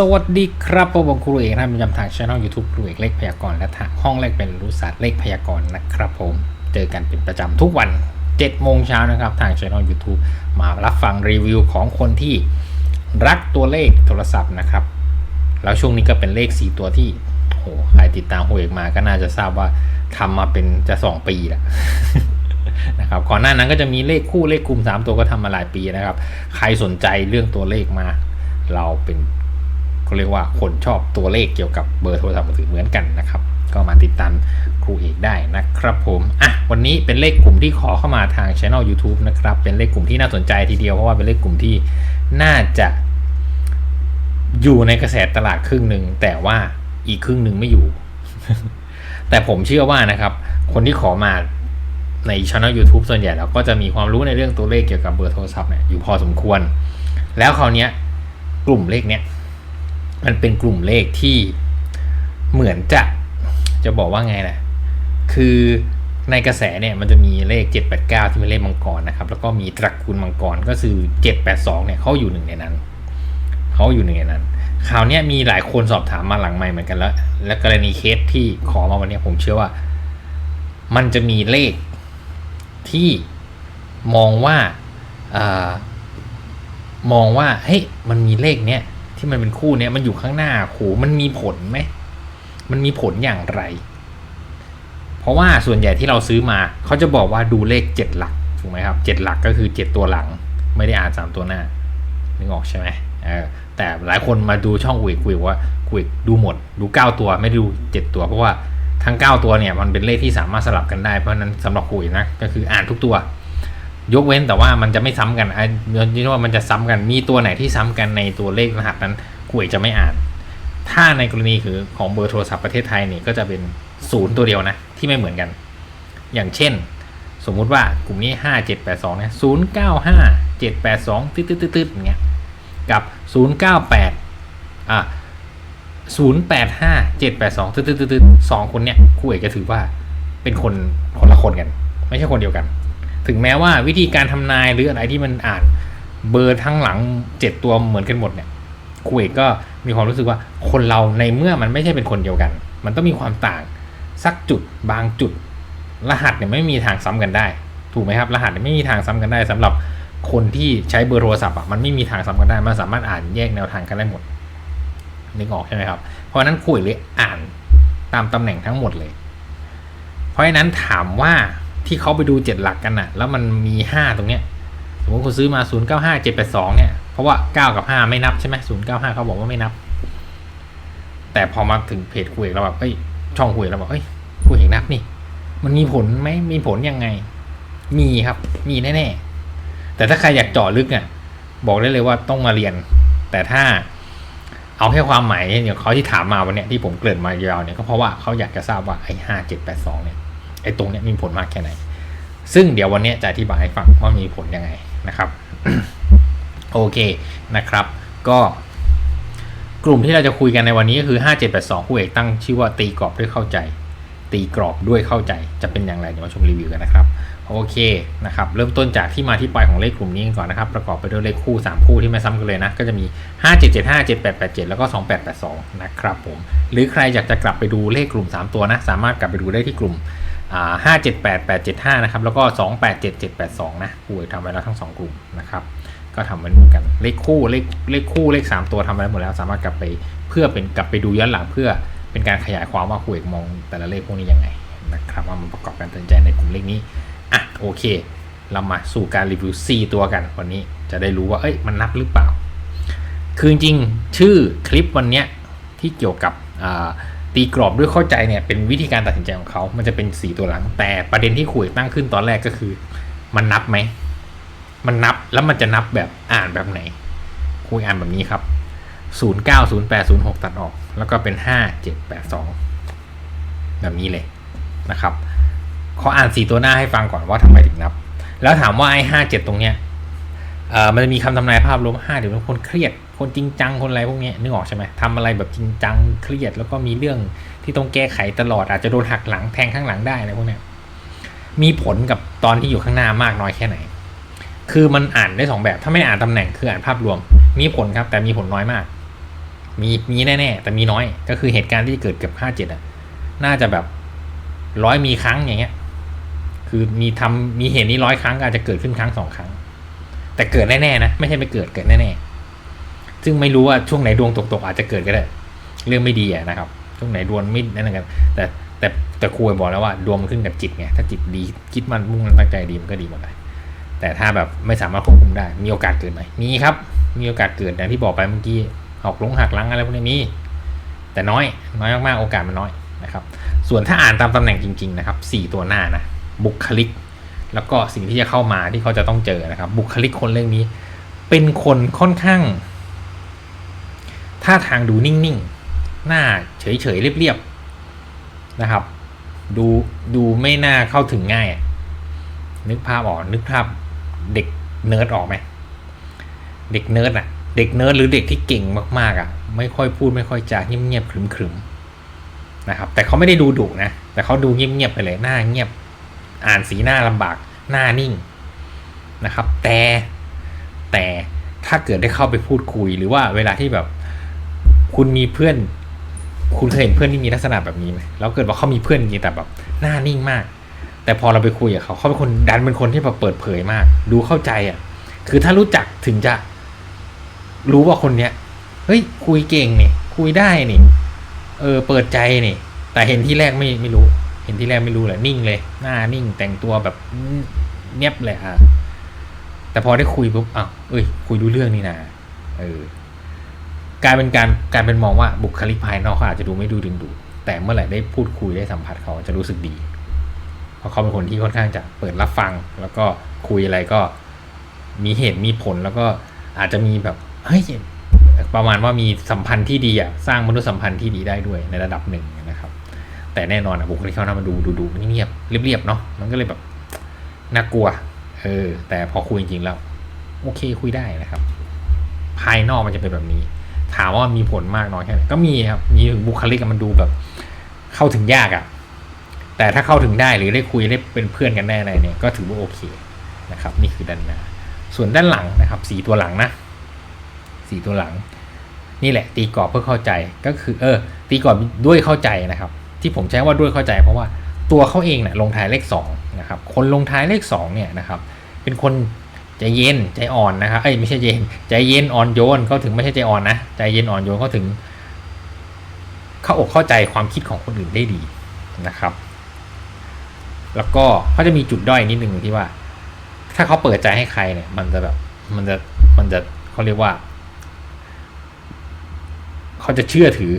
สวัสดีครับผมครูเอกนะประจำทางช่อง YouTube ครูเอกเลขพยากรณ์และทางห้องเลขเป็นรู้ศาสตร์เลขพยากรณ์นะครับผม เจอกันเป็นประจำทุกวัน7โมงเช้านะครับ ทางช่อง YouTube มารับฟังรีวิวของคนที่รักตัวเลขโทรศัพท์นะครับ แล้วช่วงนี้ก็เป็นเลข 4 ตัวที่โหใครติดตามครูเอกมาก็น่าจะทราบว่าทำมาเป็นจะ 2 ปีแล้วนะครับก่อนหน้านั้นก็จะมีเลขคู่เลขกลุ่ม 3 ตัวก็ทำมาหลายปีนะครับ ใครสนใจเรื่องตัวเลขมาเราเป็น เขาเรียกว่าคนชอบตัวเลขเกี่ยวกับเบอร์โทรศัพท์มือถือเหมือนกันนะครับ ก็มาติดตามครูเอกได้นะครับผม อะ วันนี้เป็นเลขกลุ่มที่ขอเข้ามาทางช่อง YouTube นะครับ เป็นเลขกลุ่มที่น่าสนใจทีเดียว เพราะว่าเป็นเลขกลุ่มที่น่าจะอยู่ในกระแสตลาดครึ่งหนึ่งแต่ว่าอีกครึ่งหนึ่งไม่อยู่ แต่ผมเชื่อว่านะครับ คนที่ขอมาในช่อง YouTube ส่วนใหญ่แล้วก็จะมีความรู้ในเรื่องตัวเลขเกี่ยวกับเบอร์โทรศัพท์เนี่ยอยู่พอสมควร แล้วคราวนี้กลุ่มเลขเนี้ย มันเป็นกลุ่มเลขที่เหมือนจะจะบอกว่าไงนะคือในกระแสเนี่ยมันจะมีเลข 789 ที่เป็นเลขมังกรนะครับ แล้วก็มีตระกูลมังกรก็คือ 782 เนี่ยเขาอยู่หนึ่งในนั้นเขาอยู่หนึ่งในนั้นคราวนี้มีหลายคนสอบถามมาหลังไม่เหมือนกันแล้ว และกรณีเคสที่ขอมาวันนี้ผมเชื่อว่า มันจะมีเลขที่มองว่าอามองว่าเฮ้ยมันมีเลขเนี้ย ที่มันเป็นคู่เนี้ยมันอยู่ข้างหน้าโหมันมีผลไหมมันมีผลอย่างไร เพราะว่าส่วนใหญ่ที่เราซื้อมาเขาจะบอกว่าดูเลขเจ็ดหลักถูกไหมครับเจ็ดหลักก็คือเจ็ดตัวหลัง ไม่ได้อ่านสามตัวหน้านึกออกใช่ไหมเออแต่หลายคนมาดูช่องคุยคุยว่าคุยดูหมด ดูเก้าตัวไม่ดูเจ็ดตัว เพราะว่าทั้ง9ตัวเนี่ยมันเป็นเลขที่สามารถสลับกันได้เพราะนั้นสำหรับคุยนะก็คืออ่านทุกตัว ยกเว้นแต่ว่ามันจะไม่ซ้ำกันไอ้ยี่ว่ามันจะซ้ำกันมีตัวไหนที่ซ้ำกันในตัวเลขรหัสนั้นคุยจะไม่อ่าน ถ้าในกรณีคือของเบอร์โทรศัพท์ประเทศไทยนี่ก็จะเป็นศูนย์ตัวเดียวนะ ที่ไม่เหมือนกัน อย่างเช่น สมมุติว่ากลุ่มนี้5 7 8 2เนี่ย0 9 5 7 8 2ตึ๊ดตึ๊ดตึ๊ดอย่างเงี้ยกับ0 9 8อะศูนย์แปดห้าเจ็ดแปดสองตึ๊ดตึ๊ดตึ๊ดสองคนเนี่ยคู่เอกจะถือว่าเป็นคนคนละคนกัน ไม่ใช่คนเดียวกัน ถึงแม้ว่าวิธีการทำนายหรืออะไรที่มันอ่านเบอร์ทั้งหลังเจ็ดตัวเหมือนกันหมดเนี่ยคูเอกก็มีความรู้สึกว่าคนเราในเมื่อมันไม่ใช่เป็นคนเดียวกัน มันต้องมีความต่างสักจุดบางจุด รหัสเนี่ยไม่มีทางซ้ำกันได้ ถูกไหมครับ รหัสเนี่ยไม่มีทางซ้ำกันได้สำหรับคนที่ใช้เบอร์โทรศัพท์อะมันไม่มีทางซ้ำกันได้มันสามารถอ่านแยกแนวทางกันได้หมดนึกออกใช่ไหมครับ เพราะนั้นคุยเลยอ่านตามตำแหน่งทั้งหมดเลย เพราะฉะนั้นถามว่า ที่เขาไปดูเจ็ดหลักกันนะแล้วมันมีห้าตรงเนี้ยสมมติคุณซื้อมาศูนย์เก้าห้าเจ็ดแปดสองเนี่ย เพราะว่าเก้ากับห้าไม่นับใช่ไหมศูนย์เก้าห้าเขาบอกว่าไม่นับ แต่พอมาถึงเพจคุยเราแบบเอ้ยช่องคุยเราบอกเอ้ยคุยเห็นนับนี่ มันมีผลไหมมีผลยังไง มีครับ มีแน่ๆแต่ถ้าใครอยากเจาะลึกอะบอกได้เลยว่าต้องมาเรียน แต่ถ้าเอาแค่ความหมายเนี่ยเขาที่ถามมาวันนี้ที่ผมเกริ่นมายาวเนี่ยก็เพราะว่าเขาอยากจะทราบว่าไอ้ห้าเจ็ดแปดสองเนี่ย ไอ้ตรงเนี้ยมีผลมากแค่ไหน ซึ่งเดี๋ยววันนี้จะอธิบายให้ฟังว่ามีผลยังไงนะครับ โอเคนะครับ ก็กลุ่มที่เราจะคุยกันในวันนี้ก็คือ 5782คู่เอกตั้งชื่อว่าตีกรอบด้วยเข้าใจ ตีกรอบด้วยเข้าใจจะเป็นอย่างไรเดี๋ยวมาชมรีวิวกันนะครับโอเคนะครับเริ่มต้นจากที่มาที่ไปของเลขกลุ่มนี้ก่อนนะครับ ประกอบไปด้วยเลขคู่ 3 คู่ที่ไม่ซ้ำกันเลยนะ ก็จะมี 5 7 7 5 7 8 8 7 แล้วก็ 2 8 8 2 นะครับผม หรือใครอยากจะกลับไปดูเลขกลุ่ม 3 ตัวนะ สามารถกลับไปดูได้ที่กลุ่ม ห้าเจ็ดแปดแปดเจ็ดห้านะครับ แล้วก็สองแปดเจ็ดเจ็ดแปดสองนะคู่ทำไว้แล้วทั้งสองกลุ่มนะครับ ก็ทำไว้เหมือนกัน เลขคู่ เลข เลขคู่ เลข3ตัวทำไว้หมดแล้ว สามารถกลับไป เพื่อเป็นกลับไปดูย้อนหลังเพื่อเป็นการขยายความว่าคู่เอกมองแต่ละเลขพวกนี้ยังไงนะครับว่ามันประกอบกันตัดใจในกลุ่มเลขนี้ อะโอเค เรามาสู่การรีวิว 4 ตัวกันวันนี้จะได้รู้ว่า เอ้ย มันนับหรือเปล่า คือจริงชื่อคลิปวันเนี้ยที่เกี่ยวกับ ตีกรอบด้วยเข้าใจเนี่ยเป็นวิธีการตัดสินใจของเขา มันจะเป็น4ตัวหลัง แต่ประเด็นที่คุยตั้งขึ้นตอนแรกก็คือ มันนับไหม มันนับแล้วมันจะนับแบบอ่านแบบไหน คุยอ่านแบบนี้ครับ 0 9 0 8 0 6 ตัดออก แล้วก็เป็น 5 7 8 2 แบบนี้เลยนะครับขออ่านสีตัวหน้าให้ฟังก่อนว่าทำไมถึงนับ แล้วถามว่าไอ้ห้าเจ็ดตรงเนี้ยเอ่อมันจะมีคำทำนายภาพรวมห้าเดี๋ยวเป็นคนเครียด คนจริงจังคนอะไรพวกนี้นึกออกใช่ไหมทำอะไรแบบจริงจังเครียด แล้วก็มีเรื่องที่ต้องแก้ไขตลอดอาจจะโดนหักหลังแทงข้างหลังได้อะไรพวกนี้มีผลกับตอนที่อยู่ข้างหน้ามากน้อยแค่ไหน คือมันอ่านได้สองแบบ ถ้าไม่อ่านตำแหน่งคืออ่านภาพรวม มีผลครับ แต่มีผลน้อยมาก มีมีแน่ๆแต่มีน้อย ก็คือเหตุการณ์ที่เกิดเกือบห้าเจ็ดอะ น่าจะแบบร้อยมีครั้งอย่างเงี้ย คือมีทำมีเหตุนี้ร้อยครั้งอาจจะเกิดขึ้นครั้งสองครั้ง แต่เกิดแน่ๆนะ ไม่ใช่ไม่เกิดเกิดแน่ๆ ซึ่งไม่รู้ว่าช่วงไหนดวงตกๆอาจจะเกิดก็ได้ เรื่องไม่ดีอะนะครับ ช่วงไหนดวงไม่นั่นกันแต่แต่แต่ครูบอกแล้วว่าดวงมันขึ้นกับจิตไงถ้าจิตดีคิดมันมุ่งมั่นตั้งใจดีมันก็ดีหมดเลยแต่ถ้าแบบไม่สามารถควบคุมได้ มีโอกาสเกิดไหมมีครับ มีโอกาสเกิดอย่างที่บอกไปเมื่อกี้หอกลงหักหลังอะไรพวกนี้มีแต่น้อยน้อยมากๆโอกาสมันน้อยนะครับ ส่วนถ้าอ่านตามตำแหน่งจริง ๆ นะครับสี่ตัวหน้านะบุคลิก แล้วก็สิ่งที่จะเข้ามาที่เขาจะต้องเจอนะครับ บุคลิกคนเรื่องนี้ เป็นคนค่อนข้าง ท่าทางดูนิ่งๆ หน้าเฉยๆ เรียบๆ นะครับ ดูดูไม่น่าเข้าถึงง่าย นึกภาพออก นึกภาพเด็กเนิร์ดออกไหม เด็กเนิร์ดอะเด็กเนิร์ดหรือเด็กที่เก่งมากๆอะไม่ค่อยพูดไม่ค่อยจาเงียบๆขรึมๆ นะครับ แต่เขาไม่ได้ดูดุนะ แต่เขาดูเงียบๆ ไปเลย หน้าเงียบ อ่านสีหน้าลำบาก หน้านิ่งนะครับ แต่แต่ถ้าเกิดได้เข้าไปพูดคุยหรือว่าเวลาที่แบบ คุณมีเพื่อน คุณเคยเห็นเพื่อนที่มีลักษณะแบบนี้ไหมแล้วเกิดว่าเขามีเพื่อนจริงแต่แบบหน้านิ่งมาก แต่พอเราไปคุยกับเขาเขาเป็นคนดันเป็นคนที่แบบเปิดเผยมาก ดูเข้าใจอะ คือถ้ารู้จักถึงจะ รู้ว่าคนเนี้ยเฮ้ย คุยเก่งนี่คุยได้นี่เออ เปิดใจนี่แต่เห็นที่แรกไม่ไม่รู้ เห็นที่แรกไม่รู้แหละนิ่งเลย หน้านิ่งแต่งตัวแบบเนียบเลยอะแต่พอได้คุยปุ๊บอ้าวเอ้ย คุยรู้เรื่องนี่นะเออ กลายเป็นการกลายเป็นมองว่าบุคลิกภายนอกเขาอาจจะดูไม่ดูดึงดูดแต่เมื่อไหร่ได้พูดคุยได้สัมผัสเขาจะรู้สึกดี เพราะเขาเป็นคนที่ค่อนข้างจะเปิดรับฟัง แล้วก็คุยอะไรก็มีเหตุมีผลแล้วก็อาจจะมีแบบเฮ้ยประมาณว่ามีสัมพันธ์ที่ดีอะสร้างมนุษยสัมพันธ์ที่ดีได้ด้วยในระดับหนึ่งนะครับ แต่แน่นอนอะบุคลิกเขาทำมาดูดูดูเงียบเรียบๆเนาะมันก็เลยแบบน่ากลัวเออแต่พอคุยจริงๆแล้ว โอเคคุยได้นะครับ ภายนอกมันจะเป็นแบบนี้ ถามว่ามีผลมากน้อยแค่ไหนก็มีครับมีบุคลิกมันดูแบบ เข้าถึงยากอะ่ะ แต่ถ้าเข้าถึงได้หรือได้คุยได้เป็นเพื่อนกันได้อะไรเนี่ยก็ถือว่าโอเคนะครับ นี่คือด้านหน้า ส่วนด้านหลังนะครับสีตัวหลังนะสีตัวหลัง นี่แหละ ตีกรอบเพื่อเข้าใจก็คือ เออ ตีกรอบด้วยเข้าใจนะครับ ที่ผมใช้ว่าด้วยเข้าใจ เพราะว่าตัวเขาเองเนี่ยลงท้ายเลขสองนะครับคนลงท้ายเลขสองเนี่ยนะครับ เป็นคน ใจเย็นใจอ่อนนะครับเอ้ยไม่ใช่เย็นใจเย็นอ่อนโยนเขาถึงไม่ใช่ใจอ่อนนะใจเย็นอ่อนโยนเขาถึง เข้าอกเข้าใจความคิดของคนอื่นได้ดีนะครับ แล้วก็เขาจะมีจุดด้อยนิดนึงที่ว่า ถ้าเขาเปิดใจให้ใครเนี่ย มันจะแบบมันจะมันจะเขาเรียกว่าเขาจะเชื่อถือ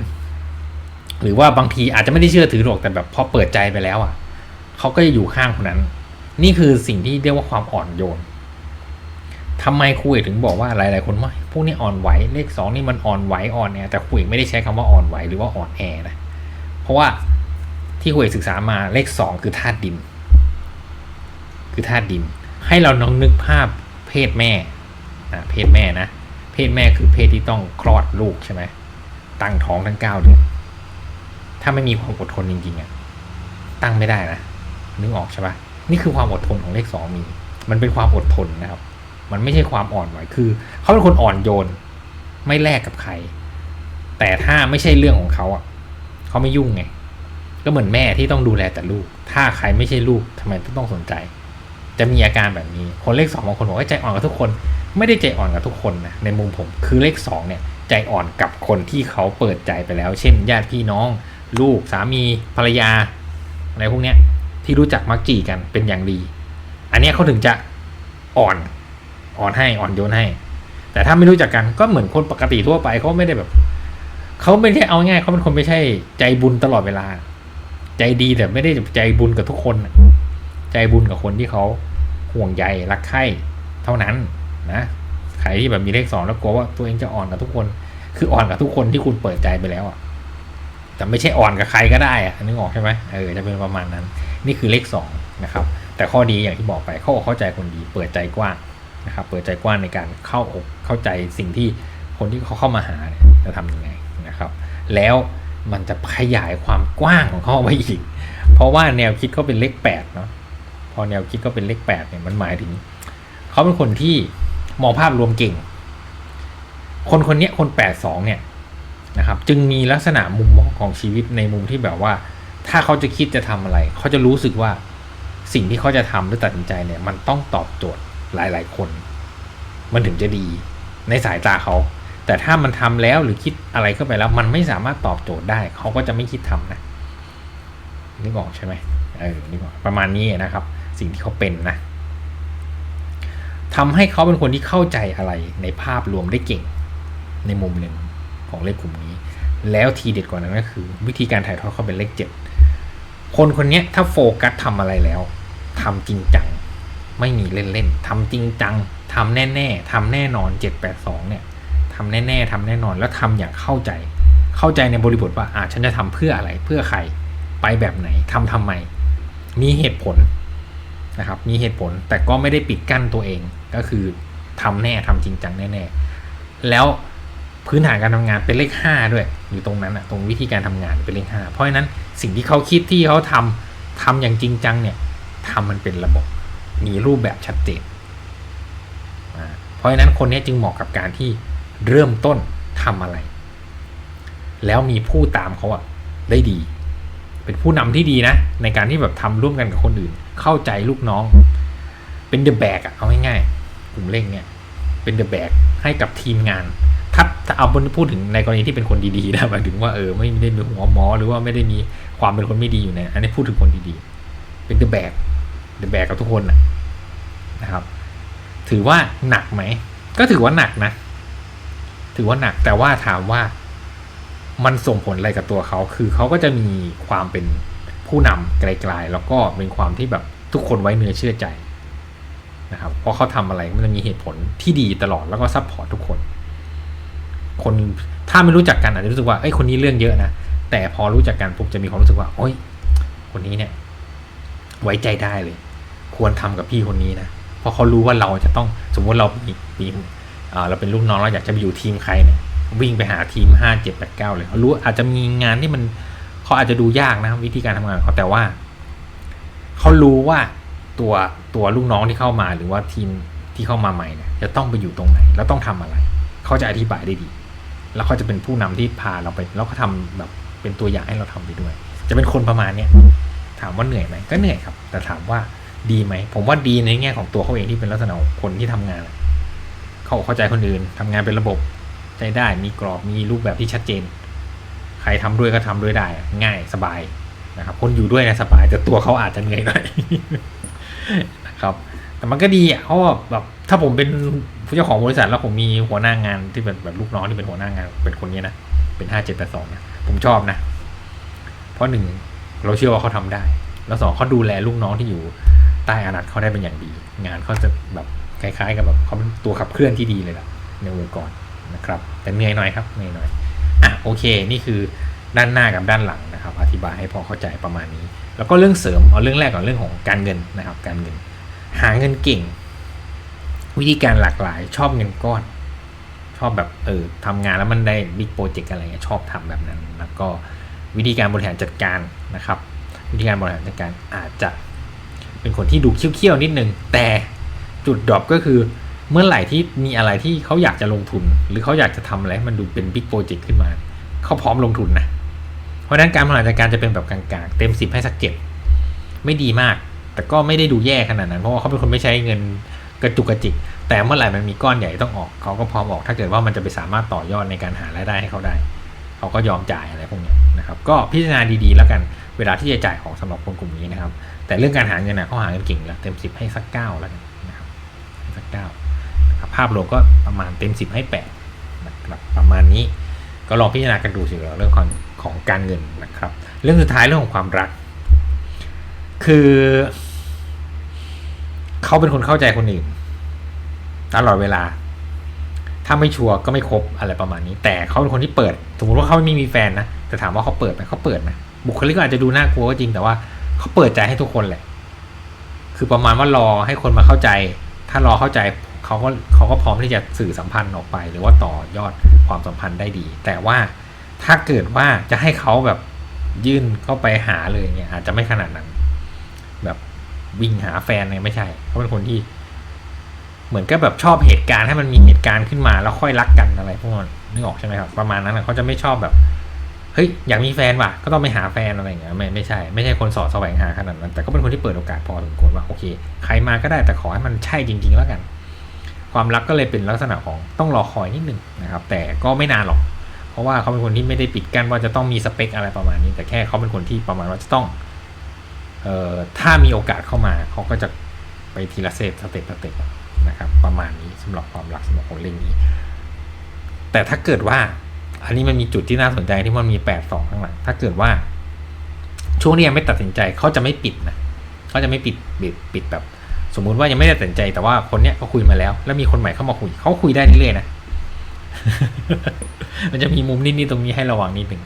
หรือว่าบางทีอาจจะไม่ได้เชื่อถือหรอกแต่แบบพอเปิดใจไปแล้วอะเขาก็จะอยู่ข้างคนนั้น นี่คือสิ่งที่เรียกว่าความอ่อนโยน ทำไมครูเอกถึงบอกว่าหลาย ๆ คนว่าพวกนี้อ่อนไหวเลขสองนี่มันอ่อนไหวอ่อนแอแต่ครูเอกไม่ได้ใช้คำว่าอ่อนไหวหรือว่าอ่อนแอนะเพราะว่าที่ครูเอกศึกษามาเลขสองคือธาตุดิน คือธาตุดิน ให้เราน้องนึกภาพเพศแม่อะเพศแม่นะเพศแม่คือเพศที่ต้องคลอดลูกใช่ไหมตั้งท้องทั้งเก้าเดือนถ้าไม่มีความอดทนจริงๆอะตั้งไม่ได้นะนึกออกใช่ปะนี่คือความอดทนของเลขสองมี มันเป็นความอดทนนะครับ มันไม่ใช่ความอ่อนไหวคือเขาเป็นคนอ่อนโยน ไม่แลกกับใคร แต่ถ้าไม่ใช่เรื่องของเขาอะเขาไม่ยุ่งไงก็เหมือนแม่ที่ต้องดูแลแต่ลูก ถ้าใครไม่ใช่ลูกทำไมต้องสนใจ จะมีอาการแบบนี้ คนเลขสองบางคนบอกว่าใจอ่อนกับทุกคน ไม่ได้ใจอ่อนกับทุกคนนะในมุมผมคือเลขสองเนี่ย ใจอ่อนกับคนที่เขาเปิดใจไปแล้ว เช่น ญาติพี่น้อง ลูกสามีภรรยาอะไรพวกเนี้ยที่รู้จักมักจีกันเป็นอย่างดี อันเนี้ยเขาถึงจะอ่อน อ่อนให้อ่อนโยนให้ แต่ถ้าไม่รู้จักกันก็เหมือนคนปกติทั่วไปเขาไม่ได้แบบเขาไม่ได้เอาง่ายเขาเป็นคนไม่ใช่ใจบุญตลอดเวลา ใจดีแต่ไม่ได้ใจบุญกับทุกคนใจบุญกับคนที่เขาห่วงใยรักใคร่เท่านั้นนะใครที่แบบมีเลขสองแล้วกลัวว่าตัวเองจะอ่อนกับทุกคน คืออ่อนกับทุกคนที่คุณเปิดใจไปแล้วอะแต่ไม่ใช่อ่อนกับใครก็ได้อะนึกออกใช่ไหมเออจะเป็นประมาณนั้น นี่คือเลขสองนะครับ แต่ข้อดีอย่างที่บอกไปเขาเข้าใจคนดีเปิดใจกว้าง นะครับเปิดใจกว้างในการเข้าอกเข้าใจสิ่งที่คนที่เขาเข้ามาหาเนี่ยจะทำยังไงนะครับ แล้วมันจะขยายความกว้างของเขาไปอีก เพราะว่าแนวคิดเขาเป็นเลขแปดเนาะพอแนวคิดเขาเป็นเลขแปดเนี่ยมันหมายถึงเขาเป็นคนที่มองภาพรวมเก่ง คนคนนี้คนแปดสองเนี่ยนะครับจึงมีลักษณะมุมมองของชีวิตในมุมที่แบบว่า ถ้าเขาจะคิดจะทำอะไร เขาจะรู้สึกว่าสิ่งที่เขาจะทำหรือตัดสินใจเนี่ยมันต้องตอบโจทย์ หลายๆ คน มันถึงจะดีในสายตาเขา แต่ถ้ามันทำแล้วหรือคิดอะไรเข้าไปแล้ว มันไม่สามารถตอบโจทย์ได้เขาก็จะไม่คิดทำนะนึกออกใช่ไหมเออนึกออกประมาณนี้นะครับ สิ่งที่เขาเป็นนะทำให้เขาเป็นคนที่เข้าใจอะไรในภาพรวมได้เก่ง ในมุมหนึ่งของเลขกลุ่มนี้ แล้วทีเด็ดกว่านั้นก็คือ วิธีการถ่ายทอดเขาเป็นเลขเจ็ดคนคนนี้ถ้าโฟกัสทำอะไรแล้วทำจริงจัง ไม่มีเล่นๆทำจริงจังทำแน่ๆทำแน่นอนเจ็ดแปดสองเนี่ยทำแน่ๆทำแน่นอนแล้วทำอย่างเข้าใจ เข้าใจในบริบทว่าอ่าฉันจะทำเพื่ออะไรเพื่อใครไปแบบไหนทำทำไม มีเหตุผลนะครับมีเหตุผลแต่ก็ไม่ได้ปิดกั้นตัวเองก็คือทำแน่ทำจริงจังแน่ๆแล้วพื้นฐานการทำงานเป็นเลขห้าด้วย อยู่ตรงนั้นอะตรงวิธีการทำงานเป็นเลขห้าเพราะฉะนั้นสิ่งที่เขาคิดที่เขาทำทำอย่างจริงจังเนี่ยทำมันเป็นระบบ มีรูปแบบชัดเจน เพราะฉะนั้นคนนี้จึงเหมาะกับการที่เริ่มต้นทำอะไร แล้วมีผู้ตามเขาอะได้ดี เป็นผู้นำที่ดีนะ ในการที่แบบทำร่วมกันกับคนอื่น เข้าใจลูกน้อง เป็นเดอะแบกอะเอาง่ายๆกลุ่มเล่งเนี่ย เป็นเดอะแบกให้กับทีมงานถ้าถ้าเอาพูดถึงในกรณีที่เป็นคนดีๆนะหมายถึงว่าเออไม่ได้มีหัวหมอ หรือว่าไม่ได้มีความเป็นคนไม่ดีอยู่ในอันนี้พูดถึงคนดีๆ เป็นเดอะแบก เดอะแบกกับทุกคนนะนะครับ ถือว่าหนักไหม ก็ถือว่าหนักนะ ถือว่าหนักแต่ว่าถามว่ามันส่งผลอะไรกับตัวเขา คือเขาก็จะมีความเป็นผู้นำไกลๆ แล้วก็เป็นความที่แบบทุกคนไว้เนื้อเชื่อใจนะครับ เพราะเขาทำอะไรมันจะมีเหตุผลที่ดีตลอดแล้วก็ซัพพอร์ตทุกคน คนถ้าไม่รู้จักกันอาจจะรู้สึกว่าเอ้ยคนนี้เรื่องเยอะนะ แต่พอรู้จักกันปุ๊บจะมีความรู้สึกว่า โอ้ย คนนี้เนี่ย ไว้ใจได้เลย ควรทำกับพี่คนนี้นะ เพราะเขารู้ว่าเราจะต้องสมมติเรามีมีเราเป็นลูกน้องเราอยากจะไปอยู่ทีมใครเนี่ยวิ่งไปหาทีมห้าเจ็ดแปดเก้าเลยเขารู้อาจจะมีงานที่มันเขาอาจจะดูยากนะวิธีการทำงานเขาแต่ว่าเขารู้ว่าตัวตัวลูกน้องที่เข้ามาหรือว่าทีมที่เข้ามาใหม่เนี่ยจะต้องไปอยู่ตรงไหน แล้วต้องทำอะไร เขาจะอธิบายได้ดี แล้วเขาจะเป็นผู้นำที่พาเราไป แล้วก็ทำแบบเป็นตัวอย่างให้เราทำไปด้วย จะเป็นคนประมาณเนี้ยถามว่าเหนื่อยไหมก็เหนื่อยครับ แต่ถามว่า ดีไหม ผมว่าดีในแง่ของตัวเขาเองที่เป็นลักษณะของคนที่ทำงาน เขาเข้าใจคนอื่นทำงานเป็นระบบใจได้มีกรอบมีรูปแบบที่ชัดเจน ใครทำด้วยก็ทำด้วยได้ ง่ายสบายนะครับคนอยู่ด้วยนะสบายแต่ตัวเขาอาจจะเหนื่อยหน่อยนะครับ แต่มันก็ดีอะเพราะแบบถ้าผมเป็นผู้เจ้าของบริษัทแล้วผมมีหัวหน้างานที่เป็นแบบลูกน้องที่เป็นหัวหน้างาน เป็นคนนี้นะเป็นห้าเจ็ดแปดสองนะผมชอบนะ เพราะหนึ่งเราเชื่อว่าเขาทำได้ แล้วสองเขาดูแลลูกน้องที่อยู่ ใต้อานัตเขาได้เป็นอย่างดี งานเขาจะแบบคล้ายๆ กับแบบเขาเป็นตัวขับเคลื่อนที่ดีเลยล่ะในองค์กรนะครับแต่เหนื่อยหน่อยครับเหนื่อยหน่อยอะโอเค นี่คือด้านหน้ากับด้านหลังนะครับ อธิบายให้พอเข้าใจประมาณนี้ แล้วก็เรื่องเสริมเอาเรื่องแรกก่อนเรื่องของการเงินนะครับ การเงิน หาเงินเก่ง วิธีการหลากหลาย ชอบเงินก้อน ชอบแบบเออทำงานแล้วมันได้บิ๊กโปรเจกต์อะไรเงี้ยชอบทำแบบนั้น แล้วก็วิธีการบริหารจัดการนะครับ วิธีการบริหารจัดการอาจจะ เป็นคนที่ดูเคี้ยวๆนิดนึง แต่จุดดรอปก็คือเมื่อไหร่ที่มีอะไรที่เขาอยากจะลงทุน หรือเขาอยากจะทำอะไรมันดูเป็นบิ๊กโปรเจกต์ขึ้นมา เขาพร้อมลงทุนนะ เพราะนั้นการบริหารจัดการจะเป็นแบบกลางๆ เต็มสิบให้สักเจ็ดไม่ดีมาก แต่ก็ไม่ได้ดูแย่ขนาดนั้น เพราะว่าเขาเป็นคนไม่ใช้เงินกระจุกกระจิก แต่เมื่อไหร่มันมีก้อนใหญ่ต้องออก เขาก็พร้อมออก ถ้าเกิดว่ามันจะไปสามารถต่อยอดในการหารายได้ให้เขาได้ เขาก็ยอมจ่ายอะไรพวกนี้นะครับ ก็พิจารณาดีๆ แล้วกัน เวลาที่จะจ่ายของสำหรับคนกลุ่มนี้นะครับ แต่เรื่องการหาเงินนะเขาหาเงินเก่งแล้วเต็มสิบให้สักเก้าแล้วกันนะครับสักเก้านะครับภาพรวมก็ประมาณเต็มสิบให้แปดนะครับประมาณนี้ก็ลองพิจารณากันดูสิเรื่องของของการเงินนะครับ เรื่องสุดท้ายเรื่องของความรัก คือเขาเป็นคนเข้าใจคนอื่นตลอดเวลา ถ้าไม่ชัวร์ก็ไม่คบอะไรประมาณนี้ แต่เขาเป็นคนที่เปิด สมมติว่าเขาไม่มีแฟนนะแต่ถามว่าเขาเปิดไหมเขาเปิดนะบุคลิกก็อาจจะดูน่ากลัวก็จริงแต่ว่า เขาเปิดใจให้ทุกคนแหละ คือประมาณว่ารอให้คนมาเข้าใจ ถ้ารอเข้าใจเขาก็เขาก็พร้อมที่จะสื่อสัมพันธ์ออกไป หรือว่าต่อยอดความสัมพันธ์ได้ดี แต่ว่าถ้าเกิดว่าจะให้เขาแบบยื่นเข้าไปหาเลยเนี่ย อาจจะไม่ขนาดนั้น แบบวิ่งหาแฟนเนี่ยไม่ใช่เขาเป็นคนที่ เหมือนกับแบบชอบเหตุการณ์ให้มันมีเหตุการณ์ขึ้นมา แล้วค่อยรักกันอะไรพวกนั้นนึกออกใช่ไหมครับ ประมาณนั้นเขาจะไม่ชอบแบบ เฮ้ยอยากมีแฟนว่ะก็ต้องไปหาแฟนอะไรอย่างเงี้ยไม่ไม่ใช่ไม่ใช่คนสอดแสวงหาขนาดนั้น แต่ก็เป็นคนที่เปิดโอกาสพอสมควรว่าโอเค ใครมาก็ได้แต่ขอให้มันใช่จริง ๆ แล้วกัน ความรักก็เลยเป็นลักษณะของต้องรอคอยนิดนึงนะครับ แต่ก็ไม่นานหรอก เพราะว่าเขาเป็นคนที่ไม่ได้ปิดกั้นว่าจะต้องมีสเปคอะไรประมาณนี้ แต่แค่เขาเป็นคนที่ประมาณว่าจะต้องเอ่อถ้ามีโอกาสเข้ามาเขาก็จะไปทีละเซตสเต็ปสเต็ปนะครับ ประมาณนี้สำหรับความรักสำหรับคนเรื่องนี้ แต่ถ้าเกิดว่า อันนี้มันมีจุดที่น่าสนใจที่มันมีแปดสองข้างหลังถ้าเกิดว่า ช่วงนี้ยังไม่ตัดสินใจเขาจะไม่ปิดนะเขาจะไม่ปิดปิดปิดแบบ สมมุติว่ายังไม่ได้ตัดสินใจ แต่ว่าคนเนี้ยเขาคุยมาแล้ว แล้วมีคนใหม่เข้ามาคุยเขาคุยได้เรื่อยๆนะมันจะมีมุมนิดๆตรงนี้ให้ระวังนิดหนึ่ง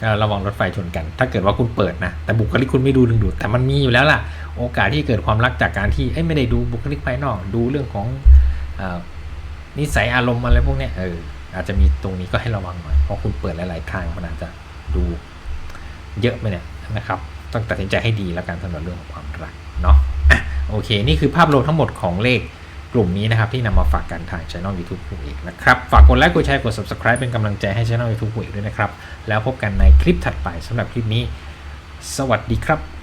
ก็ระวังรถไฟชนกัน ถ้าเกิดว่าคุณเปิดนะ แต่บุคลิกคุณไม่ดูดึงดูด แต่มันมีอยู่แล้วล่ะ โอกาสที่เกิดความรักจากการที่ไม่ได้ดูบุคลิกภายนอก ดูเรื่องของอนิสัยอารมณ์อะไรพวกเนี้ยเออ อาจจะมีตรงนี้ก็ให้ระวังหน่อย เพราะคุณเปิดหลาย ๆ ทางมันอาจจะดูเยอะไปเนี่ยนะครับ ต้องตัดสินใจให้ดีแล้วกันสำหรับเรื่องของความรักเนาะโอเค นี่คือภาพรวมทั้งหมดของเลขกลุ่มนี้นะครับ ที่นำมาฝากกันทางช่อง YouTube ครูเอกนะครับ ฝากกดไลค์กดแชร์กด subscribe เป็นกำลังใจให้ช่อง YouTube ครูเอกด้วยนะครับ แล้วพบกันในคลิปถัดไปสำหรับคลิปนี้ สวัสดีครับ